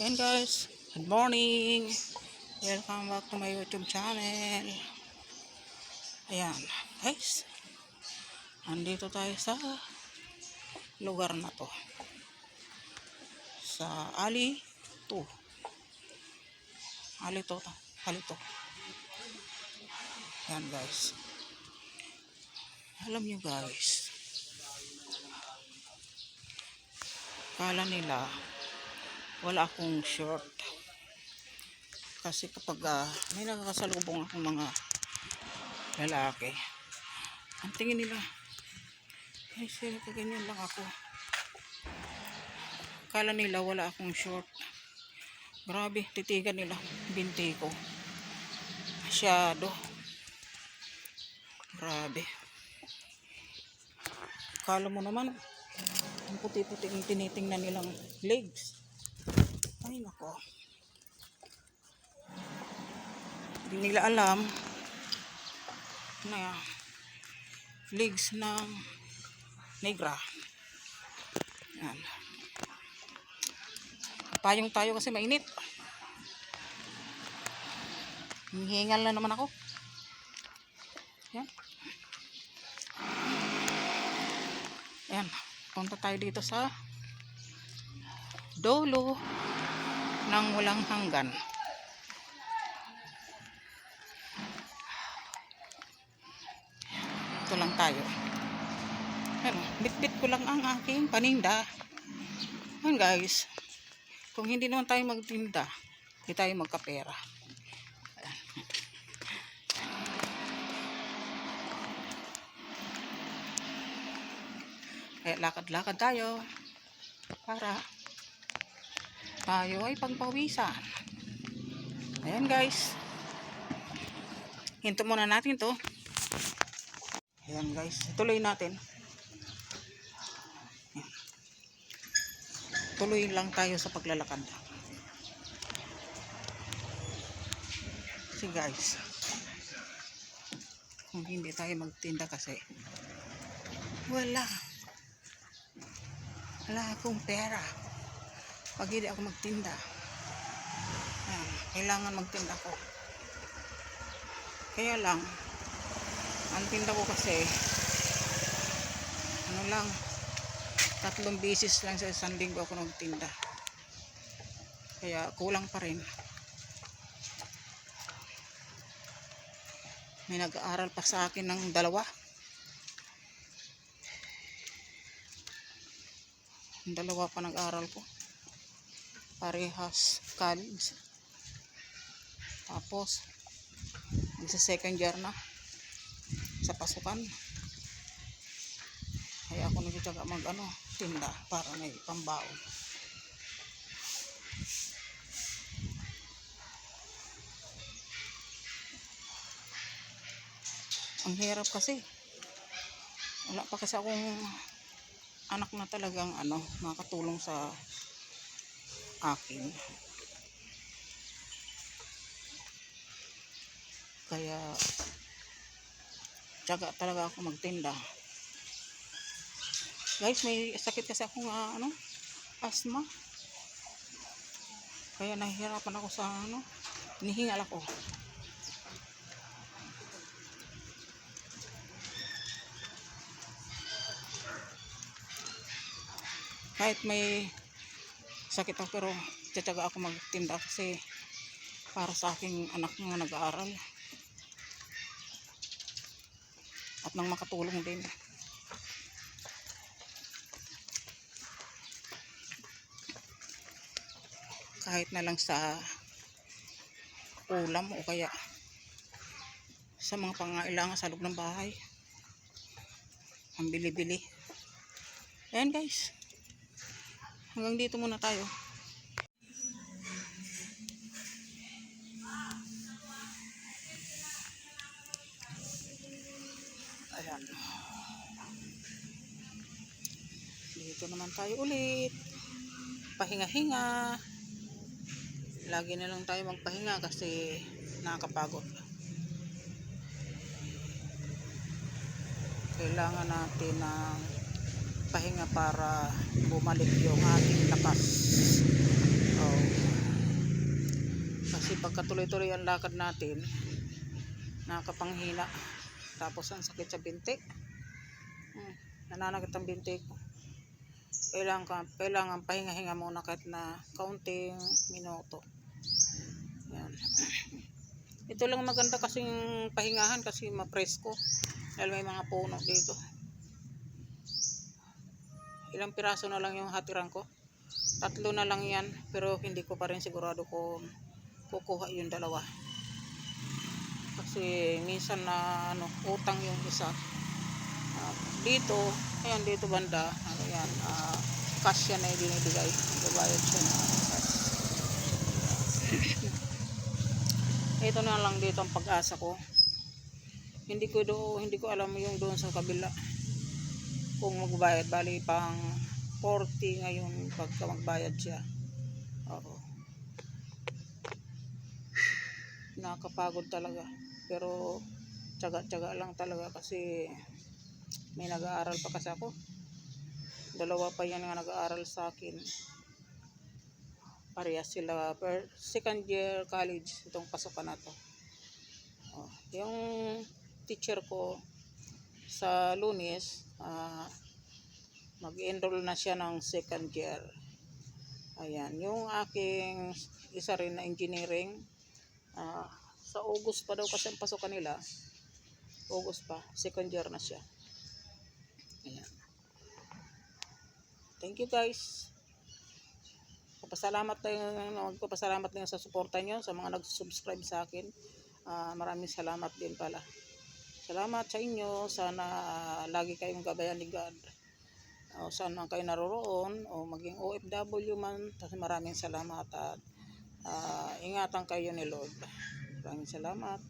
Ayan guys, good morning. Welcome back to my YouTube channel. Ayan, guys. Andito tayo sa lugar na to. Sa Ali 2. Ali to, Ali to. Ayan guys. Alam nyo guys, kala nila wala akong short. Kasi kapag ah, may nakakasalubong akong mga lalaki, ang tingin nila, ay sila kaganyan lang ako. Kala nila wala akong short. Grabe, titigan nila, binti ko. Masyado. Grabe. Kala mo naman, ang puti-puti yung tinitingnan nilang legs. Ay, nako. Hindi nila alam na legs ng negra. Yan. Payong tayo kasi mainit. Hingal na naman ako. Yan. Yan. Punta tayo dito sa Dolo ng walang hanggan. Ito lang tayo. Ano, bit-bit ko lang ang aking paninda. Ayan guys. Kung hindi naman tayo magtinda, hindi tayo magkapera. Kaya lakad-lakad tayo para tayo ay pagpawisan. Ayan guys. Hinto muna natin to. Ayan guys. Tuloy natin. Tuloy lang tayo sa paglalakad. Kasi guys. Kung hindi tayo magtinda kasi wala. Wala akong pera pag ako magtinda. Ayan, kailangan magtinda ko. Kaya lang, ang tinda ko kasi, ano lang, tatlong beses lang sa isang linggo ako nagtinda. Kaya kulang pa rin. May nag-aaral pa sa akin ng dalawa. Ang dalawa pa nag-aaral ko parehas college. Tapos, sa second year na sa pasukan. Kaya ako nagtsaga mag ano, tinda para may pambaon. Ang hirap kasi. Wala pa kasi akong anak na talagang ano, makatulong sa akin. Kaya tiyaga talaga ako magtinda. Guys, may sakit kasi ako nga ano, asthma. Kaya nahihirapan ako sa ano, nihingal ako. Kahit may sakit ako pero tiyataga ako magtinda kasi para sa aking anak nga nag-aaral. At nang makatulong din. Kahit na lang sa ulam o kaya sa mga pangailangan sa loob ng bahay. Ang bili-bili. Ayan guys hanggang dito muna tayo. Ayan. Dito naman tayo ulit. Pahinga-hinga. Lagi na lang tayo magpahinga kasi nakakapagod. Kailangan natin ng pahinga para bumalik yung ating lakas oh. pagkatuloy-tuloy ang lakad natin, nakakapanghina. Tapos ang sakit sa binti. Hmm, nananakit ang binti. Kailangan, ka, kailangan pahinga-hinga muna kahit na kaunting minuto. Yan. Ito lang maganda kasing pahingahan kasi mapresko. Dahil may mga puno dito. Ilang piraso na lang yung hatiran ko. Tatlo na lang yan. Pero hindi ko pa rin sigurado kung kukuha yung dalawa. Kasi minsan na ano, utang yung isa. Ah, dito, ayan dito banda, ano yan, ah, cash yan na ibinibigay. Babayad siya na. Ito na lang dito ang pag-asa ko. Hindi ko do, hindi ko alam yung doon sa kabila. Kung magbayad, bali pang 40 ngayon pagka magbayad siya. Oo. Nakakapagod talaga. Pero tsaga-tsaga lang talaga kasi may nag-aaral pa kasi ako. Dalawa pa yan nga nag-aaral sa akin. Parehas sila. Per second year college itong pasokan na to. Oh, yung teacher ko sa lunes, ah, mag-enroll na siya ng second year. Ayan. Yung aking isa rin na engineering, ah, sa August pa daw kasi ang pasokan nila. August pa. Second year na siya. Ayan. Thank you guys. Papasalamat tayo, magpapasalamat din sa suporta nyo, sa mga nag-subscribe sa akin. Ah, maraming salamat din pala. Salamat sa inyo. Sana ah, lagi kayong gabayan ni God. O saan man kayo naroroon o maging OFW man. Maraming salamat at ah, ingatan kayo ni Lord. Maraming salamat.